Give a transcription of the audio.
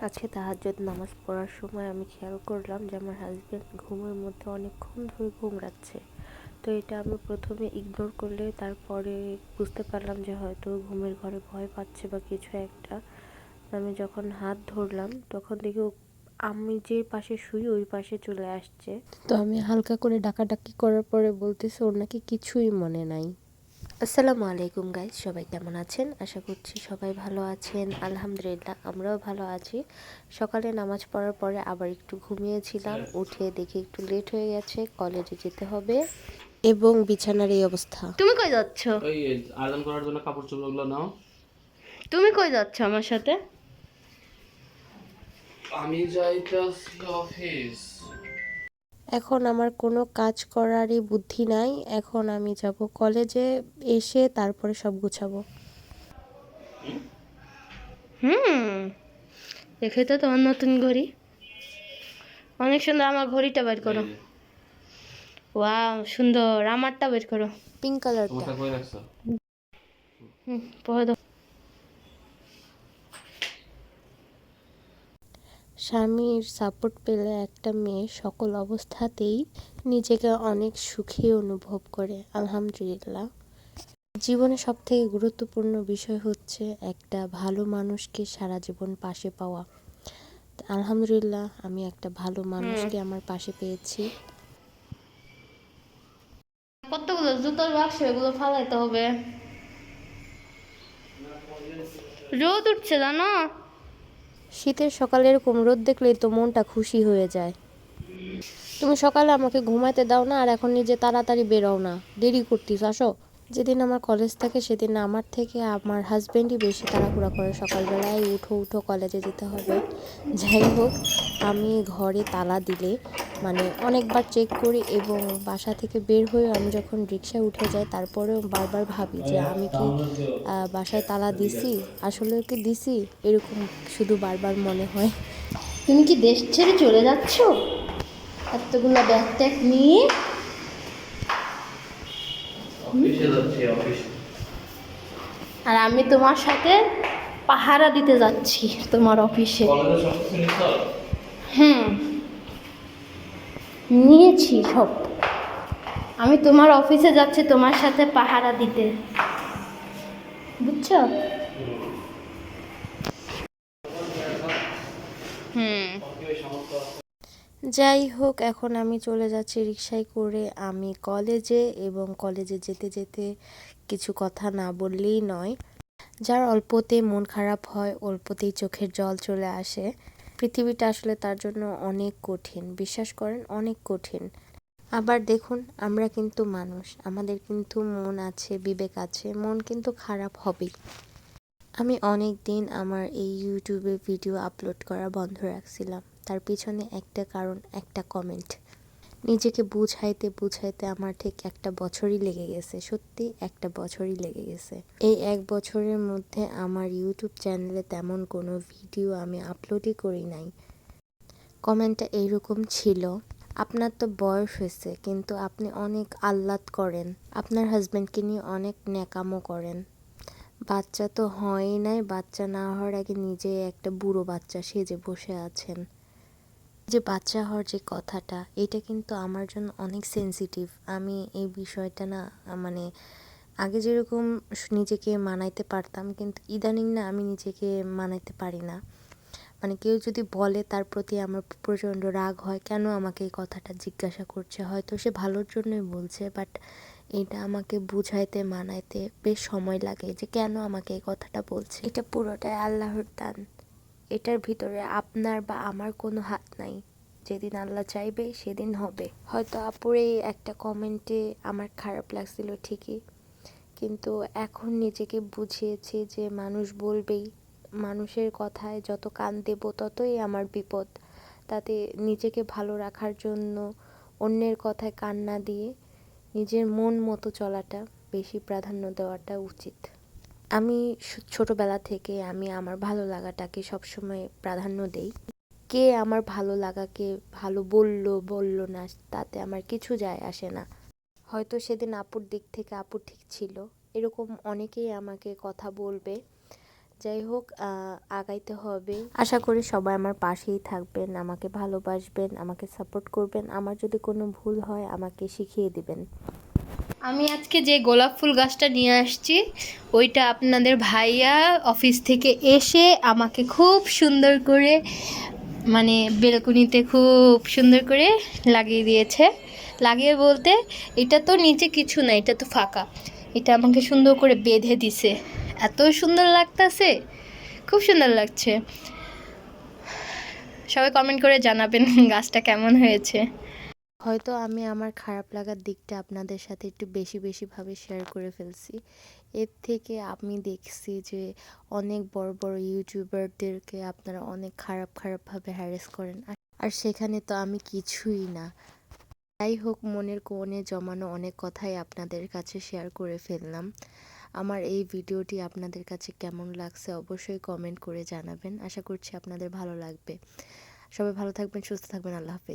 আজকে তাহাজ্জুদ নামাজ পড়ার সময় আমি খেয়াল করলাম যে আমার হাজব্যান্ড ঘুমের মধ্যে অনেকক্ষণ ধরে ঘুমড়াচ্ছে তো এটা আমি প্রথমে ইগনোর করলে তারপরে বুঝতে পারলাম যে হয়তো ঘুমের ঘরে ভয় পাচ্ছে বা কিছু একটা। আমি যখন হাত ধরলাম, তখন দেখি আমি যে পাশে শুই ওই পাশে চলে আসছে। তো আমি হালকা করে ডাকাডাকি করার পরে বলতেছে ওর নাকি কিছুই মনে নাই। আসসালামু আলাইকুম গাইজ সবাই কেমন আছেন? আশা করছি সবাই ভালো আছেন। আলহামদুলিল্লাহ আমরাও ভালো আছি। সকালে নামাজ পড়ার পরে আবার একটু ঘুমিয়েছিলাম উঠে দেখি একটু লেট হয়ে গেছে কলেজে যেতে হবে। এবং বিছানার এই অবস্থা। তুমি কই যাচ্ছ? ওই আয়রন করার জন্য কাপড় চোপড়গুলো নাও। তুমি কই যাচ্ছ আমার সাথে? আমি যাইতাছি অফিস এখন আমার কোনো কাজ করারই বুদ্ধি নাই। এখন আমি যাব কলেজে এসে তারপরে সব গুছাবো। হুম দেখে তো তোমার নতুন ঘড়ি। অনেক সুন্দর আমার ঘড়িটা বের করো। ওয়া সুন্দর আমারটা বের করো। পিঙ্ক কালারটা। তোমারটা কই রাখছো? হুম পরে স্বামীর সাপোর্ট পেলে একটা মেয়ে সকল অবস্থাতেই নিজেকে অনেক সুখী অনুভব করে, আলহামদুলিল্লাহ। জীবনে সব থেকে গুরুত্বপূর্ণ বিষয় হচ্ছে একটা ভালো মানুষকে সারা জীবন পাশে পাওয়া। আলহামদুলিল্লাহ, আমি একটা ভালো মানুষকে আমার পাশে পেয়েছি। কতগুলো জুতোর বাক্স এগুলো ফালাইতে হবে? রোদ উঠছে জানো? শীতের সকালে এরকম রোদ দেখলেই তো মনটা খুশি হয়ে যায়। তুমি সকালে আমাকে ঘুমাতে দাও না, আর এখন নিজে তাড়াতাড়ি বেরোও না। দেরি করতিস, আসো। যেদিন আমার কলেজ থাকে, সেদিন আমার থেকে আমার হাজব্যান্ডই বেশি তাড়াহুড়া করে। সকালবেলায় উঠো উঠো কলেজে যেতে হবে। যাই হোক, আমি ঘরে তালা দিলে মানে অনেকবার চেক করি এবং বাসা থেকে বের হয়ে আমি যখন রিক্সায় উঠে যাই, তারপরেও বারবার ভাবি যে আমি কি বাসায় তালা দিছি? আসলে কি দিছি? এরকম শুধু বারবার মনে হয়। তুমি কি দেশ ছেড়ে চলে যাচ্ছ? এতগুলো ব্যাগ ট্যাগ নিয়ে অফিসে আর আমি তোমার সাথে পাহারা দিতে যাচ্ছি তোমার অফিসে হুম। নিয়েছি সব। আমি তোমার অফিসে যাচ্ছি তোমার সাথে পাহারা দিতে। বুঝছ? হুম। যাই হোক, এখন আমি চলে যাচ্ছি রিক্সায় করে। আমি কলেজে এবং কলেজে যেতে যেতে কিছু কথা না বললেই নয়। যার অল্পতে মন খারাপ হয়, অল্পতেই চোখের জল চলে আসে। পৃথিবীটা আসলে তার জন্য অনেক কঠিন। বিশ্বাস করেন, অনেক কঠিন। আবার দেখুন, আমরা কিন্তু মানুষ। আমাদের কিন্তু মন আছে, বিবেক আছে, মন কিন্তু খারাপ হবেই। আমি অনেক দিন আমার এই ইউটিউবে ভিডিও আপলোড করা বন্ধ রাখছিলাম। তার পিছনে একটা কারণ, একটা কমেন্ট নিজেকে বুঝাইতে বুঝাইতে আমার ঠিক একটা বছরই লেগে গেছে, সত্যি একটা বছরই লেগে গেছে। এই এক বছরের মধ্যে আমার ইউটিউব চ্যানেলে তেমন কোনো ভিডিও আমি আপলোডই করি নাই। কমেন্টটা এইরকম ছিল, আপনার তো বয়স হয়েছে, কিন্তু আপনি অনেক আহ্লাদ করেন। আপনার হাজব্যান্ডকে নিয়ে অনেক ন্যাকামো করেন। বাচ্চা তো হয়ই নাই, বাচ্চা না হওয়ার আগে নিজে একটা বুড়ো বাচ্চা সেজে বসে আছেন। যে বাচ্চা হওয়ার যে কথাটা, এটা কিন্তু আমার জন্য অনেক সেনসিটিভ আমি এই বিষয়টা না মানে আগে যেরকম নিজেকে মানাইতে পারতাম, কিন্তু ইদানিং না আমি নিজেকে মানাইতে পারি না। মানে কেউ যদি বলে তার প্রতি আমার প্রচণ্ড রাগ হয়, কেন আমাকে এই কথাটা জিজ্ঞাসা করছে? হয়তো সে ভালোর জন্যই বলছে বাট এটা আমাকে বুঝাইতে, মানাইতে বেশ সময় লাগে যে কেন আমাকে এই কথাটা বলছে। এটা পুরোটাই আল্লাহর দান। এটার ভিতরে আপনার বা আমার কোনো হাত নাই। যেদিন আল্লাহ চাইবে, সেদিন হবে। হয়তো আপুর এই একটা কমেন্টে আমার খারাপ লাগছিল ঠিকই। কিন্তু এখন নিজেকে বুঝিয়েছি যে মানুষ বলবেই। মানুষের কথায় যত কান দেব, ততই আমার বিপদ। তাতে নিজেকে ভালো রাখার জন্য অন্যের কথায় কান না দিয়ে নিজের মন মতো চলাটা বেশি প্রাধান্য দেওয়াটা উচিত। আমি ছোটবেলা থেকে আমি আমার ভালো লাগাটাকে সবসময় প্রাধান্য দেই। কে আমার ভালো লাগাকে ভালো বলল বলল না, তাতে আমার কিছু যায় আসে না। হয়তো সেদিন আপুর দিক থেকে আপু ঠিক ছিল। এরকম অনেকেই আমাকে কথা বলবে। যাই হোক আগাইতে হবে। আশা করি সবাই আমার পাশেই থাকবেন, আমাকে ভালোবাসবেন, আমাকে সাপোর্ট করবেন। আমার যদি কোনো ভুল হয়, আমাকে শিখিয়ে দিবেন। আমি আজকে যে গোলাপ ফুল গাছটা নিয়ে আসছি, ওইটা আপনাদের ভাইয়া অফিস থেকে এসে আমাকে খুব সুন্দর করে মানে বেলকুনিতে খুব সুন্দর করে লাগিয়ে দিয়েছে। লাগিয়ে বলতে এটা তো নিচে কিছু না, এটা তো ফাঁকা। এটা আমাকে সুন্দর করে বেঁধে দিছে। এত সুন্দর লাগতাছে, খুব সুন্দর লাগছে। সবাই কমেন্ট করে জানাবেন গাছটা কেমন হয়েছে। হয়তো আমি আমার খারাপ লাগার দিকটা আপনাদের সাথে একটু বেশি বেশিভাবে শেয়ার করে ফেলছি। এর থেকে আমি দেখছি যে অনেক বড় বড় ইউটিউবারদেরকে আপনারা অনেক খারাপ খারাপভাবে হ্যারেস করেন। আর- সেখানে তো আমি কিছুই না। যাই হোক, মনের কোণে জমানো অনেক কথাই আপনাদের কাছে শেয়ার করে ফেললাম। আমার এই ভিডিওটি আপনাদের কাছে কেমন লাগছে অবশ্যই কমেন্ট করে জানাবেন। আশা করছি আপনাদের ভালো লাগবে। সবাই ভালো থাকবেন, সুস্থ থাকবেন, আল্লাহ হাফেজ।